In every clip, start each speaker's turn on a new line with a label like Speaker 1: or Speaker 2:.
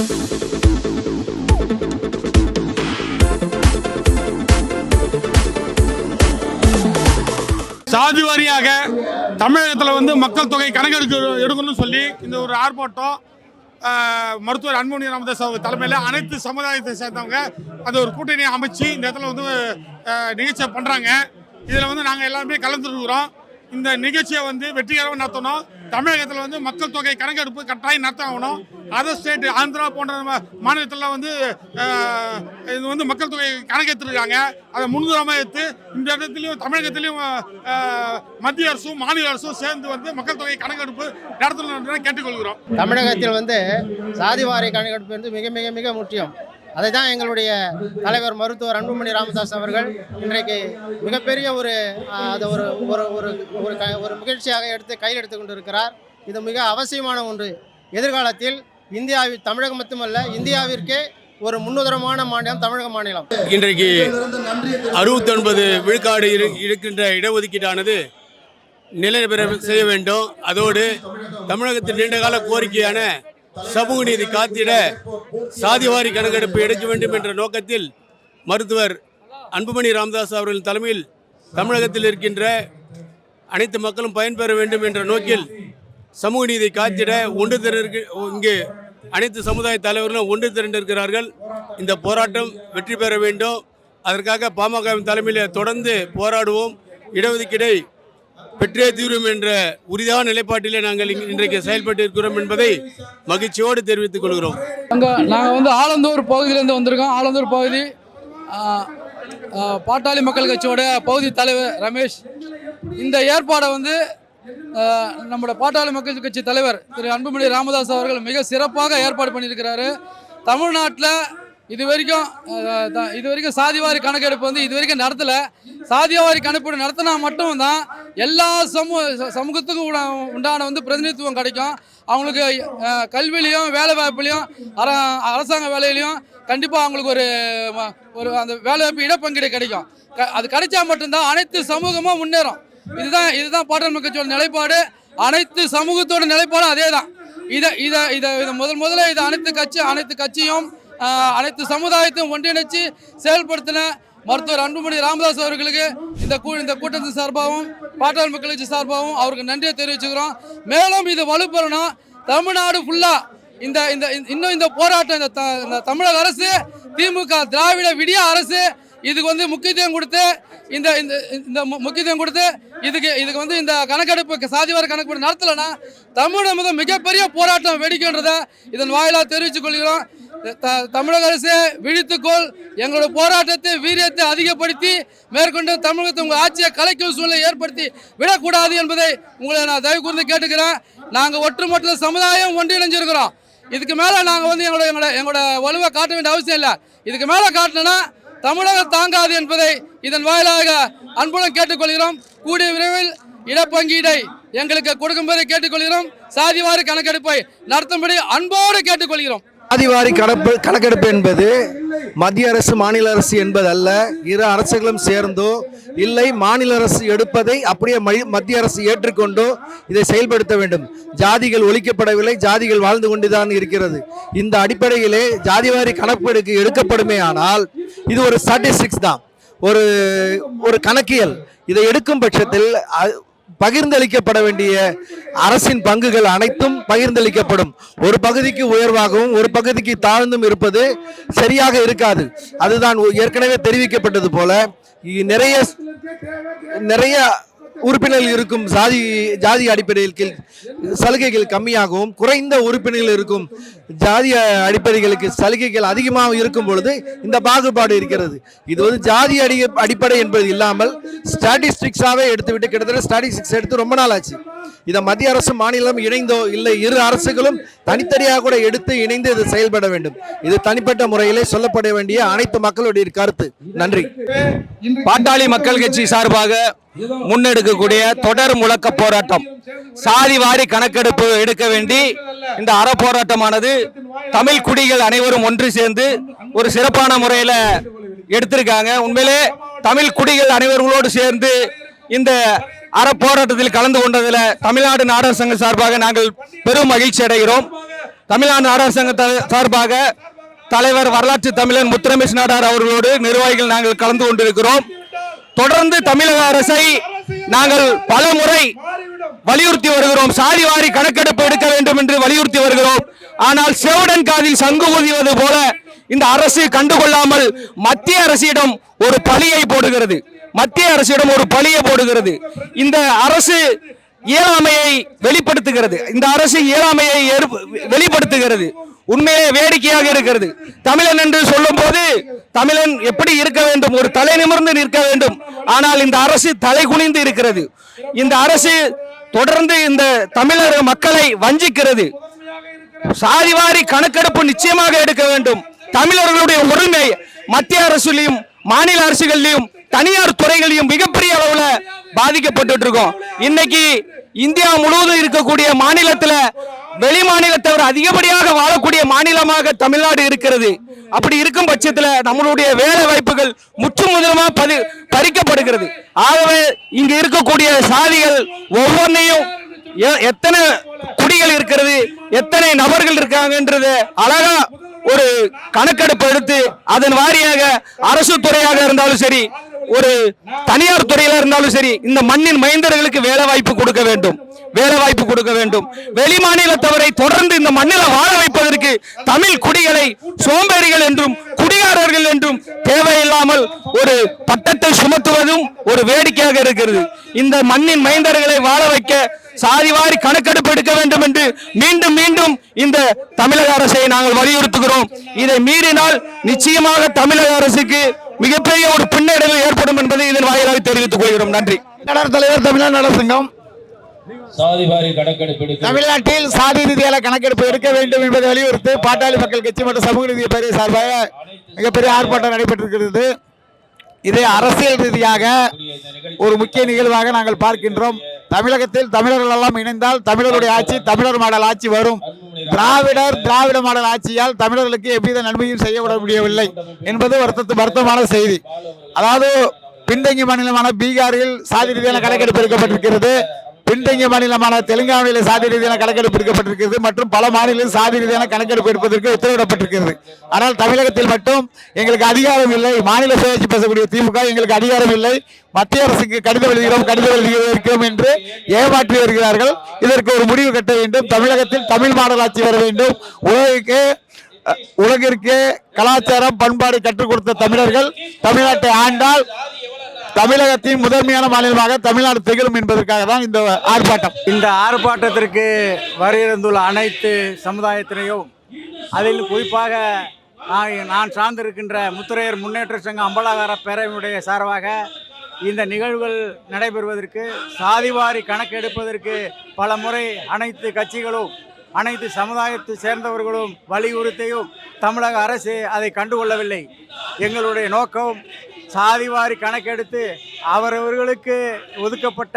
Speaker 1: சாதி வாரியாக தமிழகத்தில் வந்து மக்கள் தொகை கணக்கெடுக்க எடுக்கணும்னு சொல்லி இந்த ஒரு ஆர்ப்பாட்டம் மருத்துவர் அன்புமணி ராமதாஸ் அவங்க தலைமையில் அனைத்து சமுதாயத்தை சேர்ந்தவங்க அந்த ஒரு கூட்டணியை அமைச்சு இந்த இடத்துல வந்து நிகழ்ச்சியை பண்ணுறாங்க இதில் வந்து நாங்கள் எல்லாருமே கலந்துருக்கிறோம். இந்த நிகழ்ச்சியை வந்து வெற்றிகரமாக நடத்தணும். தமிழகத்தில் வந்து மக்கள் தொகை கணக்கெடுப்பு கட்டாயம் நடத்த ஆகணும் அதர் ஸ்டேட் ஆந்திரா போன்ற மாநிலத்தில் வந்து இது வந்து மக்கள் தொகை கணக்கெடுத்துருக்காங்க. அதை முன்னுதாரமாக எடுத்து இந்த இடத்துலையும் தமிழகத்திலையும் மத்திய அரசும் மாநில அரசும் சேர்ந்து வந்து மக்கள் தொகை கணக்கெடுப்பு நடத்தணும் கேட்டுக்கொள்கிறோம்.
Speaker 2: தமிழகத்தில் வந்து சாதிவாரி கணக்கெடுப்பு வந்து மிக மிக மிக முக்கியம். அதை தான் எங்களுடைய தலைவர் மருத்துவர் அன்புமணி ராமதாஸ் அவர்கள் இன்றைக்கு மிகப்பெரிய ஒரு அதை அது ஒரு ஒரு ஒரு ஒரு க ஒரு முயற்சியாக எடுத்து கையில் எடுத்து கொண்டிருக்கிறார். இது மிக அவசியமான ஒன்று. எதிர்காலத்தில் இந்தியாவில் தமிழகம் மட்டுமல்ல இந்தியாவிற்கே ஒரு முன்னுதரமான மாநிலம் தமிழக மாநிலம்.
Speaker 3: இன்றைக்கு அறுபத்தொன்பது விழுக்காடு இரு- இருக்கின்ற இடஒதுக்கீடானது நிலைபெற செய்ய வேண்டும். அதோடு தமிழகத்தின் நீண்டகால கோரிக்கையான சமூக நீதி காத்திட சாதிவாரி கணக்கெடுப்பு எடுக்க வேண்டும் என்ற நோக்கத்தில் மருத்துவர் அன்புமணி ராமதாஸ் அவர்களின் தலைமையில் தமிழகத்தில் இருக்கின்ற அனைத்து மக்களும் பயன்பெற வேண்டும் என்ற நோக்கில் சமூக நீதி காத்திட ஒன்று திரண்டு இங்கு அனைத்து சமுதாய தலைவர்களும் ஒன்று திரண்டிருக்கிறார்கள். இந்த போராட்டம் வெற்றி பெற வேண்டும். அதற்காக பாமகவின் தலைமையில் தொடர்ந்து போராடுவோம். இடஒதுக்கீடை பெற்றே தீரும் என்ற உறுதியான நிலைப்பாட்டிலே நாங்கள் இன்றைக்கு செயல்பட்டு இருக்கிறோம் என்பதை மகிழ்ச்சியோடு தெரிவித்துக் கொள்கிறோம்.
Speaker 4: அங்கே நாங்கள் வந்து ஆலந்தூர் பகுதியிலேருந்து வந்திருக்கோம். ஆலந்தூர் பகுதி பாட்டாளி மக்கள் கட்சியோட பகுதி தலைவர் ரமேஷ். இந்த ஏற்பாடை வந்து நம்மளோட நம்முடைய பாட்டாளி மக்கள் கட்சி தலைவர் திரு அன்புமணி ராமதாஸ் அவர்கள் மிக சிறப்பாக ஏற்பாடு பண்ணியிருக்கிறாரு. தமிழ்நாட்டில் இது வரைக்கும் இது வரைக்கும் சாதிவாரி கணக்கெடுப்பு வந்து இது வரைக்கும் நடத்தலை. சாதிவாரி கணக்கெடுப்பு நடத்தினா மட்டும்தான் எல்லா சமூக சமூகத்துக்கும் உண்டான வந்து பிரதிநிதித்துவம் கிடைக்கும். அவங்களுக்கு அஹ், கல்வியிலையும் வேலை வாய்ப்புலையும் அர அரசாங்க வேலையிலையும் கண்டிப்பாக அவங்களுக்கு ஒரு ஒரு அந்த வேலை வாய்ப்பு இடப்பங்கீடு கிடைக்கும். க- அது கிடைச்சா மட்டும்தான் அனைத்து சமூகமும் முன்னேறும். இதுதான் இதுதான் பாட்டாளி மக்கள் நிலைப்பாடு. அனைத்து சமூகத்தோட நிலைப்பாடும் அதே தான் இதை இதை இதை இதை முதல் முதல்ல இதை அனைத்து கட்சி அனைத்து கட்சியும் அனைத்து சமுதாயத்தையும் ஒன்றிணைச்சு செயல்படுத்தின மருத்துவர் அன்புமணி ராமதாஸ் அவர்களுக்கு இந்த கூ இந்த கூட்டத்தின் சார்பாகவும் பாட்டாளி மக்கள் கட்சி சார்பாகவும் அவருக்கு நன்றியை தெரிவிச்சுக்கிறோம். மேலும் இது வலுப்பெறணும் தமிழ்நாடு ஃபுல்லா இந்த இந்த இன்னும் இந்த போராட்டம் இந்த த- இந்த தமிழக அரசு திமுக திராவிட விடிய அரசு இதுக்கு வந்து முக்கியத்துவம் கொடுத்து இந்த இந்த இந்த மு- முக்கியத்துவம் கொடுத்து இதுக்கு இதுக்கு வந்து இந்த கணக்கெடுப்பு சாதிவார கணக்கெடுப்பு நடத்தலைன்னா தமிழகம் மிகப்பெரிய போராட்டம் வெடிக்கின்றதை இதன் வாயிலாக தெரிவித்துக் கொள்கிறோம். தமிழக அரசு விழித்துக்கொள். எங்களோட போராட்டத்தை வீரியத்தை அதிகப்படுத்தி மேற்கொண்டு தமிழகத்தை உங்கள் ஆட்சியை கலைக்கும் சூழ்நிலை ஏற்படுத்தி விடக்கூடாது என்பதை உங்களை நான் தயவு கூர்ந்து கேட்டுக்கிறேன். நாங்கள் ஒட்டுமொத்த சமுதாயம் ஒன்றிணைஞ்சிருக்கிறோம். இதுக்கு மேலே நாங்கள் வந்து எங்களோட எங்களோட எங்களோட வலுவை காட்ட வேண்டிய அவசியம் இல்லை. இதுக்கு மேலே காட்டினா தமிழகம் தாங்காது என்பதை இதன் வாயிலாக அன்புடன் கேட்டுக்கொள்கிறோம். கூடிய விரைவில் இடப்பங்கீடை எங்களுக்கு கொடுக்கும்படி கேட்டுக்கொள்கிறோம். சாதிவாரி கணக்கெடுப்பை நடத்தும்படி அன்போடு கேட்டுக்கொள்கிறோம்.
Speaker 5: சாதிவாரி கணப்பு கணக்கெடுப்பு என்பது மத்திய அரசு மாநில அரசு என்பது அல்ல இரு அரசுகளும் சேர்ந்தோ இல்லை மாநில அரசு எடுப்பதை அப்படியே மத்திய அரசு ஏற்றுக்கொண்டோ இதை செயல்படுத்த வேண்டும். ஜாதிகள் ஒழிக்கப்படவில்லை ஜாதிகள் வாழ்ந்து கொண்டுதான் இருக்கிறது. இந்த அடிப்படையிலே ஜாதிவாரி கணக்கெடுக்கு எடுக்கப்படுமே ஆனால் இது ஒரு ஸ்டாட்டிஸ்டிக்ஸ் தான். ஒரு ஒரு கணக்கியல். இதை எடுக்கும் பட்சத்தில் பகிர்ந்தளிக்கப்பட வேண்டிய அரசின் பங்குகள் அனைத்தும் பகிர்ந்தளிக்கப்படும். ஒரு பகுதிக்கு உயர்வாகவும் ஒரு பகுதிக்கு தாழ்ந்தும் இருப்பது சரியாக இருக்காது. அதுதான் ஏற்கனவே தெரிவிக்கப்பட்டது போல. நிறைய நிறைய உறுப்பினர்கள் இருக்கும் ஜாதி ஜாதி அடிப்படையில் கீழ் சலுகைகள் கம்மியாகவும் குறைந்த உறுப்பினர்கள் இருக்கும் ஜாதி அடிப்படைகளுக்கு சலுகைகள் அதிகமாக இருக்கும் பொழுது இந்த பாகுபாடு இருக்கிறது. இது வந்து ஜாதி அடி அடிப்படை என்பது இல்லாமல் ஸ்டாட்டிஸ்டிக்ஸாகவே எடுத்துவிட்டு கிட்டத்தட்ட ஸ்டாட்டிஸ்டிக்ஸ் எடுத்து ரொம்ப நாள் ஆச்சு இதை மத்திய அரசு மாநிலம் இணைந்தோ இல்லை இரு அரசுகளும் தனித்தனியாக கூட எடுத்து இணைந்து இது செயல்பட வேண்டும். இது தனிப்பட்ட முறையிலே சொல்லப்பட வேண்டிய அனைத்து மக்களுடைய கருத்து. நன்றி.
Speaker 6: பாட்டாளி மக்கள் கட்சி சார்பாக முன்னெடுக்கக்கூடிய தொடர் முழக்க போராட்டம். சாதி வாரி கணக்கெடுப்பு எடுக்க வேண்டி இந்த அற போராட்டமானது தமிழ் குடிகள் அனைவரும் ஒன்று சேர்ந்து ஒரு சிறப்பான முறையில் எடுத்திருக்காங்க. உண்மையிலே தமிழ் குடிகள் அனைவர்களோடு சேர்ந்து இந்த அற போராட்டத்தில் கலந்து கொண்டதில் தமிழ்நாடு நாடக சங்கம் சார்பாக நாங்கள் பெரும் மகிழ்ச்சி அடைகிறோம். தமிழ்நாடு நாடக சங்க சார்பாக தலைவர் வரலாற்று தமிழன் முத்துரமேஷ் நாடார் அவர்களோடு நிர்வாகிகள் நாங்கள் கலந்து கொண்டிருக்கிறோம். தொடர்ந்து தமிழக அரசை நாங்கள் பல முறை வலியுறுத்தி வருகிறோம். சாதி வாரி கணக்கெடுப்பு எடுக்க வேண்டும் என்று வலியுறுத்தி வருகிறோம். ஆனால் செவுடன் காதில் சங்கு ஊதிவது போல இந்த அரசு கண்டுகொள்ளாமல் மத்திய அரசிடம் ஒரு பழியை போடுகிறது. மத்திய அரசிடம் ஒரு பழியை போடுகிறது. இந்த அரசு இயலாமையை வெளிப்படுத்துகிறது. இந்த அரசு இயலாமையை வெளிப்படுத்துகிறது. உண்மையிலே வேடிக்கையாக இருக்கிறது. தமிழன் என்று சொல்லும் போது தமிழன் எப்படி இருக்க வேண்டும்? ஒரு தலை நிமிர்ந்து நிற்க வேண்டும். ஆனால் இந்த அரசு தலை குனிந்து இருக்கிறது. இந்த அரசு தொடர்ந்து இந்த தமிழர் மக்களை வஞ்சிக்கிறது. சாதிவாரி கணக்கெடுப்பு நிச்சயமாக எடுக்க வேண்டும். தமிழர்களுடைய உரிமை மத்திய அரசுலையும் மாநில அரசுகள்லையும் தனியார் துறைகளையும் மிகப்பெரிய அளவுல பாதிக்கப்பட்டு இருக்கோம் இன்னைக்கு இந்தியா முழுவதும் இருக்கக்கூடிய மாநிலத்துல வெளி மாநிலத்தவர் அதிகப்படியாக வாழக்கூடிய மாநிலமாக தமிழ்நாடு இருக்கிறது. அப்படி இருக்கும் பட்சத்துல நம்மளுடைய வேலை வாய்ப்புகள் முற்றும் முதலமா பறி பறிக்கப்படுகிறது. ஆகவே இங்க இருக்கக்கூடிய சாதிகள் ஒவ்வொன்றையும் எத்தனை குடிகள் இருக்கிறது? எத்தனை நபர்கள் இருக்காங்கன்றத அழகா ஒரு கணக்கெடுப்பு எடுத்து அதன் வாரியாக அரசு துறையாக இருந்தாலும் சரி ஒரு தனியார் துறையில இருந்தாலும் சரி இந்த மண்ணின் மைந்தர்களுக்கு வேலை வாய்ப்பு கொடுக்க வேண்டும். வேலை வாய்ப்பு கொடுக்க வேண்டும். வெளி மாநிலத்தவரை தொடர்ந்து இந்த மண்ணில் வாழ வைப்பதற்கு தமிழ் குடிகளை சோம்பேறிகள் என்றும் குடிகாரர்கள் என்றும் தேவையில்லாமல் ஒரு பட்டத்தை சுமத்துவதும் ஒரு வேடிக்கையாக இருக்கிறது. இந்த மண்ணின் மைந்தர்களை வாழ வைக்க சாதிவாரி கணக்கெடுப்பு எடுக்க வேண்டும் என்று மீண்டும் மீண்டும் இந்த தமிழக அரசை நாங்கள் வலியுறுத்துகிறோம். இதை மீறினால் நிச்சயமாக தமிழக அரசுக்கு மிகப்பெரிய ஒரு பின்னடைவு ஏற்படும் என்பதை இதன் வாயிலாக தெரிவித்துக் கொள்கிறோம். நன்றி.
Speaker 7: தலைவர் தமிழ்நாடு நலர் சங்கம்.
Speaker 8: சாதிவாரி கணக்கெடுப்பு எடுக்க
Speaker 7: தமிழ்நாட்டில் சாதி ரீதியான கணக்கெடுப்பு எடுக்க வேண்டும் என்பதை வலியுறுத்தி பாட்டாளி மக்கள் கட்சி மற்றும் சமூக நீதி பேரவை சார்பாக மிகப்பெரிய ஆர்ப்பாட்டம் நடைபெற்றிருக்கிறது. இதை அரசியல் ரீதியாக ஒரு முக்கிய நிகழ்வாக நாங்கள் பார்க்கின்றோம். தமிழகத்தில் தமிழர்கள் எல்லாம் இணைந்தால் தமிழருடைய ஆட்சி தமிழர் மாடல் ஆட்சி வரும். திராவிடர் திராவிட மாடல் ஆட்சியால் தமிழர்களுக்கு எவ்வித நன்மையும் செய்யப்பட முடியவில்லை என்பது வருத்தத்து வருத்தமான செய்தி. அதாவது பின்தங்கிய மாநிலமான பீகாரில் சாதி ரீதியான கணக்கெடுப்பு எடுக்கப்பட்டிருக்கிறது. பின்தங்கிய மாநிலமான தெலுங்கானாவில் சாதி ரீதியான கணக்கெடுப்பு எடுக்கப்பட்டிருக்கிறது மற்றும் பல மாநிலங்களில் சாதி ரீதியான கணக்கெடுப்பு எடுப்பதற்கு உத்தரவிடப்பட்டிருக்கிறது. ஆனால் தமிழகத்தில் மட்டும் எங்களுக்கு அதிகாரம் இல்லை. மாநில சுயாட்சி பேசக்கூடிய திமுக எங்களுக்கு அதிகாரம் இல்லை. மத்திய அரசுக்கு கடிதம் எழுதுகிறோம் கடிதம் எழுதுகிறோம் என்று ஏமாற்றி வருகிறார்கள். இதற்கு ஒரு முடிவு கட்ட வேண்டும். தமிழகத்தில் தமிழ் மாடல் ஆட்சி வர வேண்டும். உலகிற்கு உலகிற்கு கலாச்சாரம் பண்பாடு கற்றுக் கொடுத்த தமிழர்கள் தமிழ்நாட்டை ஆண்டால் தமிழகத்தின் முதன்மையான மாநிலமாக தமிழ்நாடு திகழும் என்பதற்காக தான் இந்த ஆர்ப்பாட்டம்.
Speaker 9: இந்த ஆர்ப்பாட்டத்திற்கு வருகிறந்துள்ள அனைத்து சமுதாயத்தினையும் அதில் குறிப்பாக நான் நான் சார்ந்திருக்கின்ற முத்துரையர் முன்னேற்ற சங்க அம்பலாகார பேரவையுடைய சார்பாக இந்த நிகழ்வுகள் நடைபெறுவதற்கு சாதிவாரி கணக்கெடுப்பதற்கு பல முறை அனைத்து கட்சிகளும் அனைத்து சமுதாயத்தை சேர்ந்தவர்களும் வலியுறுத்தியும் தமிழக அரசு அதை கண்டுகொள்ளவில்லை. எங்களுடைய நோக்கம் சாதிவாரி கணக்கெடுத்து அவரவர்களுக்கு ஒதுக்கப்பட்ட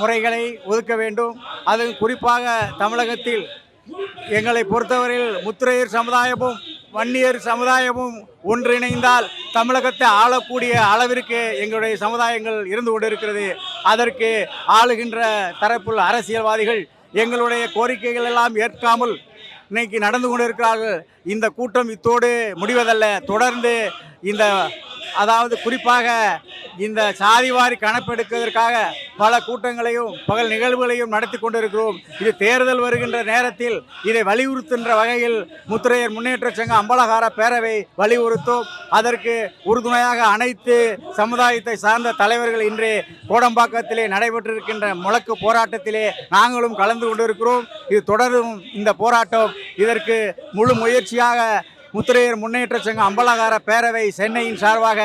Speaker 9: முறைகளை ஒதுக்க வேண்டும். அது குறிப்பாக தமிழகத்தில் எங்களை பொறுத்தவரையில் முத்திரையர் சமுதாயமும் வன்னியர் சமுதாயமும் ஒன்றிணைந்தால் தமிழகத்தை ஆளக்கூடிய அளவிற்கு எங்களுடைய சமுதாயங்கள் இருந்து கொண்டிருக்கிறது. அதற்கு ஆளுகின்ற தரப்புள் அரசியல்வாதிகள் எங்களுடைய கோரிக்கைகள் எல்லாம் ஏற்காமல் இன்னைக்கு நடந்து கொண்டிருக்கிறார்கள். இந்த கூட்டம் இத்தோடு முடிவதல்ல. தொடர்ந்து இந்த அதாவது குறிப்பாக இந்த சாதிவாரி கணப்பெடுப்பதற்காக பல கூட்டங்களையும் பகல் நிகழ்வுகளையும் நடத்தி கொண்டிருக்கிறோம். இது தேர்தல் வருகின்ற நேரத்தில் இதை வலியுறுத்துகின்ற வகையில் முத்திரையர் முன்னேற்ற சங்க அம்பலகார பேரவை வலியுறுத்தும். அதற்கு உறுதுணையாக அனைத்து சமுதாயத்தை சார்ந்த தலைவர்கள் இன்று கோடம்பாக்கத்திலே நடைபெற்றிருக்கின்ற முழக்கு போராட்டத்திலே நாங்களும் கலந்து கொண்டிருக்கிறோம். இது தொடரும் இந்த போராட்டம். இதற்கு முழு முயற்சியாக முத்திரையர் முன்னேற்ற சங்கம் அம்பலகார பேரவை சென்னையின் சார்பாக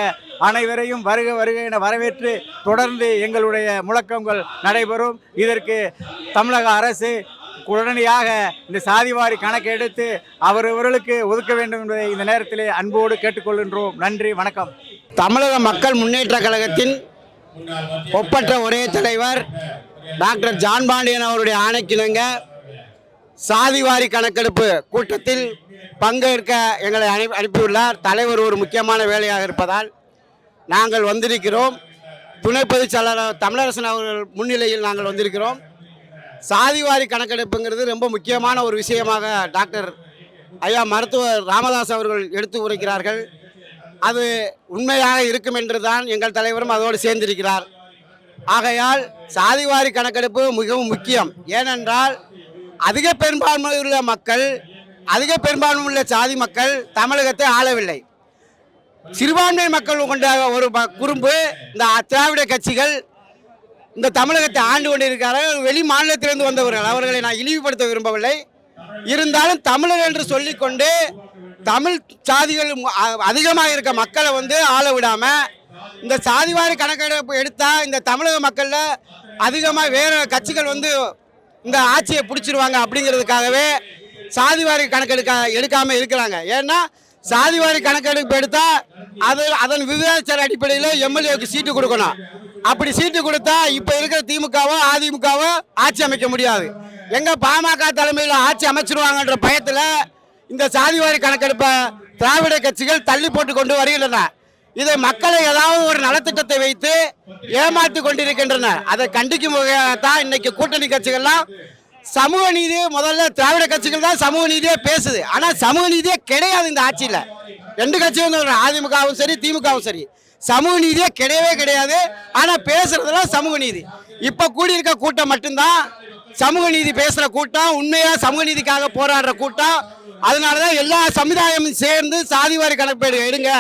Speaker 9: அனைவரையும் வருக வருக என வரவேற்று தொடர்ந்து எங்களுடைய முழக்கங்கள் நடைபெறும். இதற்கு தமிழக அரசு உடனடியாக இந்த சாதிவாரி கணக்கு எடுத்து அவரவர்களுக்கு ஒதுக்க வேண்டும் என்பதை இந்த நேரத்திலே அன்போடு கேட்டுக்கொள்கின்றோம். நன்றி வணக்கம்.
Speaker 10: தமிழக மக்கள் முன்னேற்ற கழகத்தின் ஒப்பற்ற ஒரே தலைவர் டாக்டர் ஜான் பாண்டியன் அவருடைய ஆணைக்கிணங்க சாதிவாரி கணக்கெடுப்பு கூட்டத்தில் பங்கேற்க எங்களை அனுப்பி அனுப்பியுள்ளார். தலைவர் ஒரு முக்கியமான வேலையாக இருப்பதால் நாங்கள் வந்திருக்கிறோம். துணை பொதுச்செயலாளர் தமிழரசன் அவர்கள் முன்னிலையில் நாங்கள் வந்திருக்கிறோம். சாதிவாரி கணக்கெடுப்புங்கிறது ரொம்ப முக்கியமான ஒரு விஷயமாக டாக்டர் ஐயா மருத்துவர் ராமதாஸ் அவர்கள் எடுத்து உரைக்கிறார்கள். அது உண்மையாக இருக்கும் என்று தான் எங்கள் தலைவரும் அதோடு சேர்ந்திருக்கிறார். ஆகையால் சாதிவாரி கணக்கெடுப்பு மிகவும் முக்கியம். ஏனென்றால் அதிக பெரும்பான்மையுள்ள மக்கள் அதிக பெரும்பான்மையுள்ள சாதி மக்கள் தமிழகத்தை ஆளவில்லை. சிறுபான்மை மக்கள் கொண்ட ஒரு ப- குறும்பு இந்த திராவிட கட்சிகள் இந்த தமிழகத்தை ஆண்டு கொண்டிருக்கிறார்கள். வெளி மாநிலத்திலிருந்து வந்தவர்கள். அவர்களை நான் இழிவுபடுத்த விரும்பவில்லை. இருந்தாலும் தமிழர் என்று சொல்லிக்கொண்டு தமிழ் சாதிகள் அ- அதிகமாக இருக்க மக்களை வந்து ஆள விடாமல் இந்த சாதிவாரி கணக்கெடுப்பு எடுத்தால் இந்த தமிழக மக்களில் அதிகமாக வேறு கட்சிகள் வந்து இந்த ஆட்சியை பிடிச்சிருவாங்க அப்படிங்கிறதுக்காகவே சாதிவாரி கணக்கெடுக்க எடுக்காமல் இருக்கிறாங்க. ஏன்னா சாதிவாரி கணக்கெடுப்பு எடுத்தால் அது அதன் விகிதாச்சார அடிப்படையில் எம்எல்ஏவுக்கு சீட்டு கொடுக்கணும். அப்படி சீட்டு கொடுத்தா இப்போ இருக்கிற திமுகவோ அதிமுகவோ ஆட்சி அமைக்க முடியாது. எங்கள் பாமக தலைமையில் ஆட்சி அமைச்சிருவாங்கன்ற பயத்தில் இந்த சாதிவாரி கணக்கெடுப்பை திராவிட கட்சிகள் தள்ளி போட்டு கொண்டு வருகின்றன. இதை மக்களை ஏதாவது ஒரு நலத்திட்டத்தை வைத்து ஏமாற்றி கொண்டிருக்கின்றன. அதை கண்டிக்கும் வகையாகத்தான் இன்னைக்கு கூட்டணி கட்சிகள்லாம் சமூக நீதி முதல்ல திராவிட கட்சிகள் தான் சமூக நீதியே பேசுது. ஆனா சமூக நீதியே கிடையாது இந்த ஆட்சியில. ரெண்டு கட்சியும் சொல்றேன். அதிமுகவும் சரி திமுகவும் சரி. சமூக நீதியே கிடையவே கிடையாது. ஆனா பேசுறதுலாம் சமூக நீதி. இப்ப கூடியிருக்க கூட்டம் மட்டும்தான் சமூக நீதி பேசுற கூட்டம் உண்மையா சமூக நீதிக்காக போராடுற கூட்டம். அதனாலதான் எல்லா சமுதாயமும் சேர்ந்து சாதிவாரி கணக்கெடு எடுங்க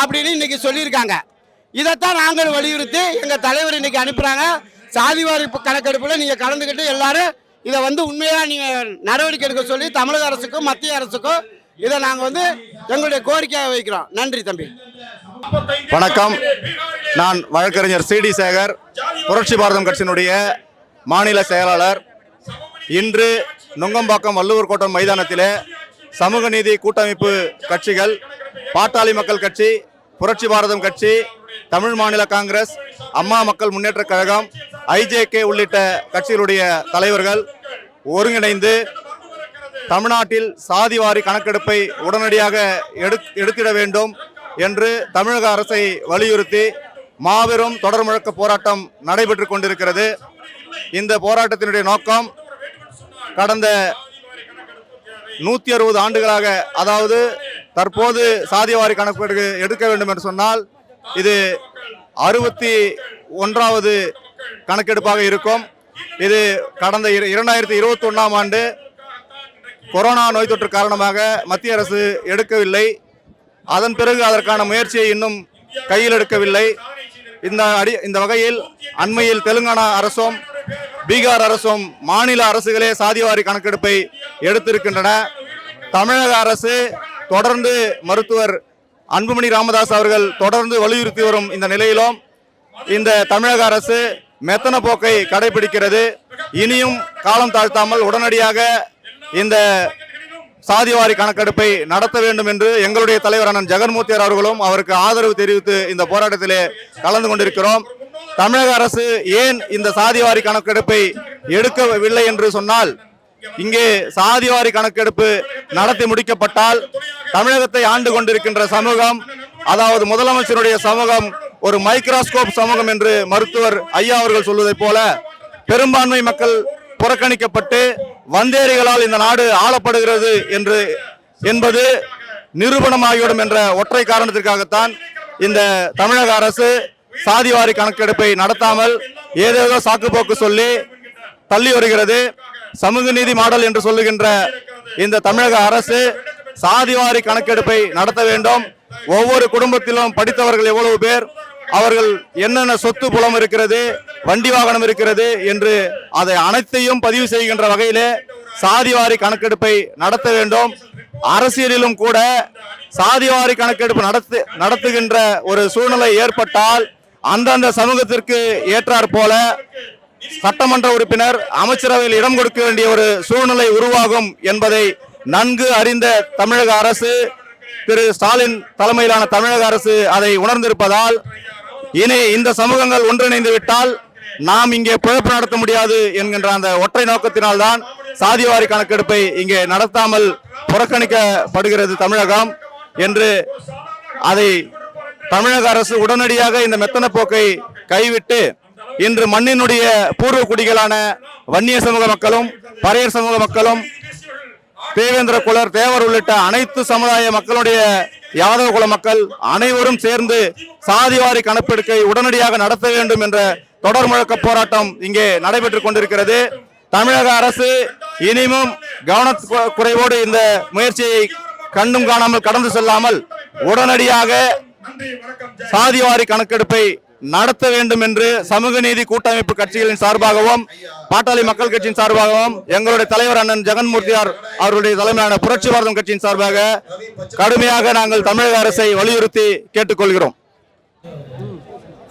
Speaker 10: அப்படின்னு இன்னைக்கு சொல்லியிருக்காங்க. இதைத்தான் நாங்கள் வலியுறுத்தி எங்க தலைவர் இன்னைக்கு அனுப்புறாங்க. சாதிவாரி கணக்கெடுப்புல நீங்க கலந்துக்கிட்டு எல்லாரும் இதை வந்து உண்மையாக நீங்கள் நடவடிக்கை எடுக்க சொல்லி தமிழக அரசுக்கும் மத்திய அரசுக்கும் இதை நாங்கள் வந்து எங்களுடைய கோரிக்கையாக வைக்கிறோம். நன்றி தம்பி.
Speaker 11: வணக்கம். நான் வழக்கறிஞர் சிடி சேகர் புரட்சி பாரதம் கட்சியினுடைய மாநில செயலாளர். இன்று நுங்கம்பாக்கம் வள்ளுவர் கோட்டம் மைதானத்திலே சமூக நீதி கூட்டமைப்பு கட்சிகள் பாட்டாளி மக்கள் கட்சி புரட்சி பாரதம் கட்சி தமிழ் மாநில காங்கிரஸ் அம்மா மக்கள் முன்னேற்ற கழகம் ஐஜேகே உள்ளிட்ட கட்சிகளுடைய தலைவர்கள் ஒருங்கிணைந்து தமிழ்நாட்டில் சாதிவாரி கணக்கெடுப்பை உடனடியாக எடுக்- எடுத்திட வேண்டும் என்று தமிழக அரசை வலியுறுத்தி மாபெரும் தொடர் முழக்க போராட்டம் நடைபெற்று கொண்டிருக்கிறது. இந்த போராட்டத்தினுடைய நோக்கம் கடந்த நூற்றி அறுபது ஆண்டுகளாக அதாவது தற்போது சாதிவாரி கணக்கெடுப்பு எடுக்க வேண்டும் என்று சொன்னால் இது அறுபத்தி ஒன்றாவது கணக்கெடுப்பாக இருக்கும். இது கடந்த இரண்டாயிரத்தி இருபத்தி ஒன்றாம் ஆண்டு கொரோனா நோய் தொற்று காரணமாக மத்திய அரசு எடுக்கவில்லை. அதன் பிறகு அதற்கான முயற்சியை இன்னும் கையில் எடுக்கவில்லை. இந்த அடி இந்த வகையில் அண்மையில் தெலுங்கானா அரசும் பீகார் அரசும் மாநில அரசுகளே சாதிவாரி கணக்கெடுப்பை எடுத்திருக்கின்றன. தமிழக அரசு தொடர்ந்து மருத்துவர் அன்புமணி ராமதாஸ் அவர்கள் தொடர்ந்து வலியுறுத்தி வரும் இந்த நிலையிலும் இந்த தமிழக அரசு மெத்தன போக்கை கடைபிடிக்கிறது. இனியும் காலம் தாழ்த்தாமல் உடனடியாக இந்த சாதிவாரி கணக்கெடுப்பை நடத்த வேண்டும் என்று எங்களுடைய தலைவர் அண்ணன் ஜெகன்மூர்த்தியார் அவர்களும் அவருக்கு ஆதரவு தெரிவித்து இந்த போராட்டத்திலே கலந்து கொண்டிருக்கிறோம். தமிழக அரசு ஏன் இந்த சாதிவாரி கணக்கெடுப்பை எடுக்கவில்லை என்று சொன்னால் இங்கே சாதிவாரி கணக்கெடுப்பு நடத்தி முடிக்கப்பட்டால் தமிழகத்தை ஆண்டு கொண்டிருக்கின்ற சமூகம் அதாவது முதலமைச்சருடைய சமூகம் ஒரு மைக்ரோஸ்கோப் சமூகம் என்று மருத்துவர் ஐயா அவர்கள் சொல்வதைப் போல பெரும்பான்மை மக்கள் புறக்கணிக்கப்பட்டு வந்தேரிகளால் இந்த நாடு ஆளப்படுகிறது என்று என்பது நிரூபணமாகிவிடும் என்ற ஒற்றை காரணத்திற்காகத்தான் இந்த தமிழக அரசு சாதிவாரி கணக்கெடுப்பை நடத்தாமல் ஏதேதோ சாக்குப்போக்கு சொல்லி தள்ளி வருகிறது. சமூக நீதி மாடல் என்று சொல்லுகின்ற இந்த தமிழக அரசு சாதிவாரி கணக்கெடுப்பை நடத்த வேண்டும். ஒவ்வொரு குடும்பத்திலும் படித்தவர்கள் எவ்வளவு பேர் அவர்கள் என்னென்ன சொத்து புலம் இருக்கிறது வண்டி வாகனம் இருக்கிறது என்று அதை அனைத்தையும் பதிவு செய்கின்ற வகையிலே சாதிவாரி கணக்கெடுப்பை நடத்த வேண்டும். அரசியலிலும் கூட சாதிவாரி கணக்கெடுப்பு நடத்து நடத்துகின்ற ஒரு சூழ்நிலை ஏற்பட்டால் அந்தந்த சமூகத்திற்கு ஏற்றாற் போல சட்டமன்ற உறுப்பினர் அமைச்சரவையில் இடம் கொடுக்க வேண்டிய ஒரு சூழ்நிலை உருவாகும் என்பதை நன்கு அறிந்த தமிழக அரசு திரு ஸ்டாலின் தலைமையிலான தமிழக அரசு அதை உணர்ந்திருப்பதால் இனி இந்த சமூகங்கள் ஒன்றிணைந்து விட்டால் நாம் இங்கே பிழப்பு நடத்த முடியாது என்கின்ற அந்த ஒற்றை நோக்கத்தினால்தான் சாதிவாரி கணக்கெடுப்பை இங்கே நடத்தாமல் புறக்கணிக்கப்படுகிறது தமிழகம் என்று அதை தமிழக அரசு உடனடியாக இந்த மெத்தன போக்கை கைவிட்டு இன்று மண்ணினுடைய பூர்வ குடிகளான வன்னிய சமூக மக்களும் பறையர் சமூக மக்களும் தேவேந்திர குலர் தேவர் உள்ளிட்ட அனைத்து சமுதாய மக்களுடைய யாதவ குல மக்கள் அனைவரும் சேர்ந்து சாதிவாரி கணப்பெடுக்கை உடனடியாக நடத்த வேண்டும் என்ற தொடர் முழக்க போராட்டம் இங்கே நடைபெற்றுக் கொண்டிருக்கிறது. தமிழக அரசு இனிமும் கவன குறைவோடு இந்த முயற்சியை கண்டும் காணாமல் கடந்து செல்லாமல் உடனடியாக சாதிவாரி கணக்கெடுப்பை நடத்த வேண்டும் என்று சமூக நீதி கூட்டமைப்பு கட்சிகளின் சார்பாகவும் பாட்டாளி மக்கள் கட்சியின் சார்பாகவும் எங்களுடைய தலைவர் அண்ணன் ஜெகன்மூர்த்தியார் அவருடைய தலைமையிலான புரட்சி பாரதம் கட்சியின் சார்பாக கடுமையாக நாங்கள் தமிழக அரசை வலியுறுத்தி கேட்டுக்கொள்கிறோம்.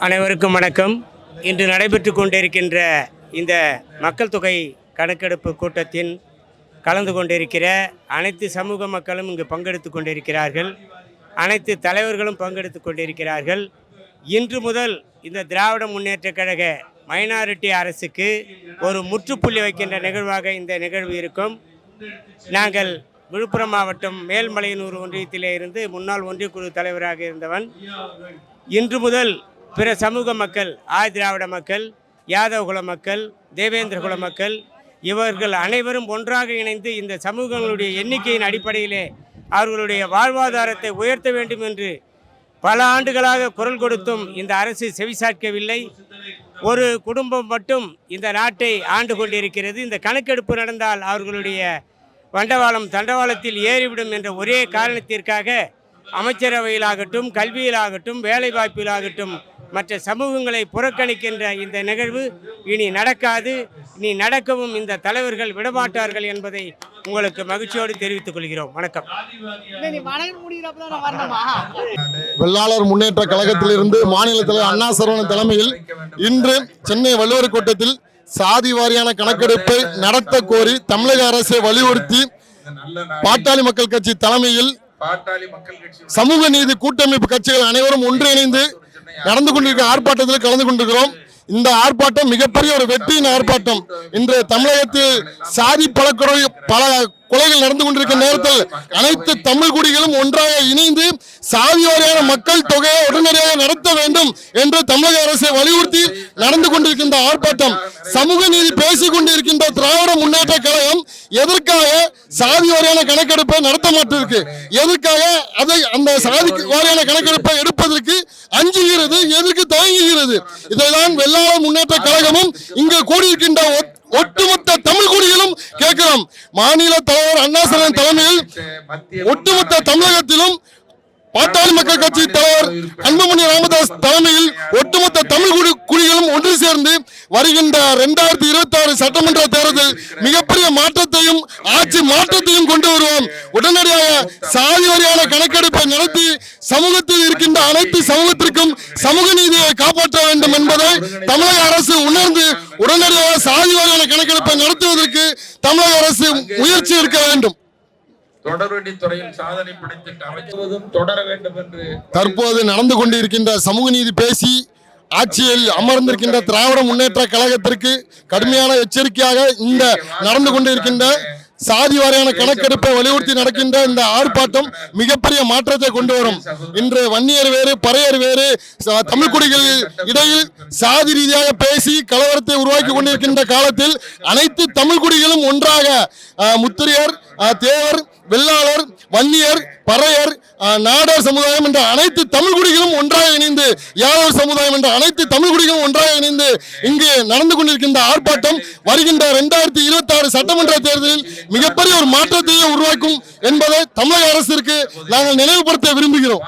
Speaker 12: அனைவருக்கும் வணக்கம். இன்று நடைபெற்று கொண்டிருக்கின்ற இந்த மக்கள் தொகை கணக்கெடுப்பு கூட்டத்தின் கலந்து கொண்டிருக்கிற அனைத்து சமூக மக்களும் இங்கு பங்கெடுத்து கொண்டிருக்கிறார்கள். அனைத்து தலைவர்களும் பங்கெடுத்து கொண்டிருக்கிறார்கள். இன்று முதல் இந்த திராவிட முன்னேற்றக் கழக மைனாரிட்டி அரசுக்கு ஒரு முற்றுப்புள்ளி வைக்கின்ற நிகழ்வாக இந்த நிகழ்வு இருக்கும். நாங்கள் விழுப்புரம் மாவட்டம் மேல்மலையனூர் ஒன்றியத்திலே இருந்து முன்னாள் ஒன்றியக்குழு தலைவராக இருந்தவன். இன்று முதல் பிற சமூக மக்கள் ஆதி திராவிட மக்கள் யாதவ குல மக்கள் தேவேந்திர குல மக்கள் இவர்கள் அனைவரும் ஒன்றாக இணைந்து இந்த சமூகங்களுடைய எண்ணிக்கையின் அடிப்படையிலே அவர்களுடைய வாழ்வாதாரத்தை உயர்த்த வேண்டும் என்று பல ஆண்டுகளாக குரல் கொடுத்தும் இந்த அரசு செவிசாய்க்கவில்லை ஒரு குடும்பம் மட்டும் இந்த நாட்டை ஆண்டு கொண்டிருக்கிறது. இந்த கணக்கெடுப்பு நடந்தால் அவர்களுடைய வண்டவாளம் தண்டவாளத்தில் ஏறிவிடும் என்ற ஒரே காரணத்திற்காக அமைச்சரவையிலாகட்டும் கல்வியிலாகட்டும் வேலைவாய்ப்பிலாகட்டும் மற்ற சமூகங்களை புறக்கணிக்கின்ற இந்த நிகழ்வு இனி நடக்காது. இனி நடக்கவும் இந்த தலைவர்கள் விடமாட்டார்கள் என்பதை உங்களுக்கு மகிழ்ச்சியோடு தெரிவித்துக் கொள்கிறோம். வணக்கம்.
Speaker 13: வெள்ளாளர் முன்னேற்ற கழகத்திலிருந்து மாநில தலைவர் அண்ணா சரவணன் தலைமையில் இன்று சென்னை வள்ளுவர் கோட்டத்தில் சாதி வாரியான கணக்கெடுப்பை நடத்த கோரி தமிழக அரசை வலியுறுத்தி பாட்டாளி மக்கள் கட்சி தலைமையில் சமூக நீதி கூட்டமைப்பு கட்சிகள் அனைவரும் ஒன்றிணைந்து நடந்து கொண்டிருக்கிற ஆர்ப்பாட்டத்தில் கலந்து கொண்டிருக்கிறோம். இந்த ஆர்ப்பாட்டம் மிகப்பெரிய ஒரு வெற்றியின் ஆர்ப்பாட்டம். இன்று தமிழகத்தில் சாதி பலக்குறை பல கொலைகள் நடந்து கொண்டிருக்கிற நேரத்தில் அனைத்து தமிழ் குடிகளும் ஒன்றாக இணைந்து சாதி வாரியான மக்கள் தொகையை உடனடியாக நடத்த வேண்டும் என்று தமிழக அரசை வலியுறுத்தி நடந்து கொண்டிருக்கின்ற ஆர்ப்பாட்டம். சமூக நீதி பேசிக் கொண்டிருக்கின்ற திராவிட முன்னேற்ற கழகம் எதற்காக சாதி வாரியான கணக்கெடுப்பை நடத்த மாட்டிருக்கு? எதற்காக அதை அந்த சாதி வாரியான கணக்கெடுப்பை எடுப்பதற்கு அஞ்சுகிறது எதற்கு தயங்குகிறது? இதைதான் வெள்ளாள முன்னேற்ற கழகமும் இங்கு கூடியிருக்கின்ற ஒட்டுமொத்த தமிழ் குடிகளும் கேட்கிறோம். மாநில தலைவர் அண்ணாசரன் தலைமையில் ஒட்டுமொத்த தமிழகத்திலும் பாட்டாளி மக்கள் கட்சி தலைவர் அன்புமணி ராமதாஸ் தலைமையில் ஒட்டுமொத்த தமிழ் குடி குடிகளும் ஒன்று சேர்ந்து வருகின்ற இரண்டாயிரத்தி இருபத்தி ஆறு சட்டமன்ற தேர்தல் மிகப்பெரிய மாற்றத்தையும் ஆட்சி மாற்றத்தையும் கொண்டு வருவோம். உடனடியாக சாதி வரியான கணக்கெடுப்பை நடத்தி சமூகத்தில் இருக்கின்ற அனைத்து சமூகத்திற்கும் சமூக நீதியை காப்பாற்ற வேண்டும் என்பதை தமிழக அரசு உணர்ந்து உடனடியாக சாதி வாரியான கணக்கெடுப்பை நடத்துவதற்கு தமிழக அரசு முயற்சி எடுக்க வேண்டும்.
Speaker 14: தொடர்வண்டி துறையில் சாதனை படைத்திட்டு அமைச்சுவதும் தொடர வேண்டும் என்று
Speaker 13: தற்போது நடந்து கொண்டிருக்கின்ற சமூக நீதி பேசி ஆட்சியில் அமர்ந்திருக்கின்ற திராவிட முன்னேற்ற கழகத்திற்கு கடுமையான எச்சரிக்கையாக இந்த நடந்து கொண்டிருக்கின்ற சாதி வாரியான கணக்கெடுப்பை வலியுறுத்தி நடக்கின்ற இந்த ஆர்ப்பாட்டம் மிகப்பெரிய மாற்றத்தை கொண்டு வரும். இன்று வன்னியர் வேறு பறையர் வேறு தமிழ் குடிகள் இடையில் சாதி ரீதியாக பேசி கலவரத்தை உருவாக்கி கொண்டிருக்கின்ற காலத்தில் அனைத்து தமிழ் குடிகளும் ஒன்றாக முத்திரியர் முத்திரையர் தேவர் வெள்ளாளர் வன்னியர் பறையர் நாடார் சமுதாயம் என்ற அனைத்து தமிழ் குடிகளும் ஒன்றாக இணைந்து யாதவர் சமுதாயம் என்ற அனைத்து தமிழ் குடிகளும் ஒன்றாக இணைந்து இங்கு நடந்து கொண்டிருக்கின்ற ஆர்ப்பாட்டம் வருகின்ற இரண்டாயிரத்தி இருபத்தி ஆறு சட்டமன்ற தேர்தலில் மிகப்பெரிய ஒரு மாற்றத்தையே உருவாக்கும் என்பதை தமிழக அரசிற்கு நாங்கள் நினைவுபடுத்த விரும்புகிறோம்.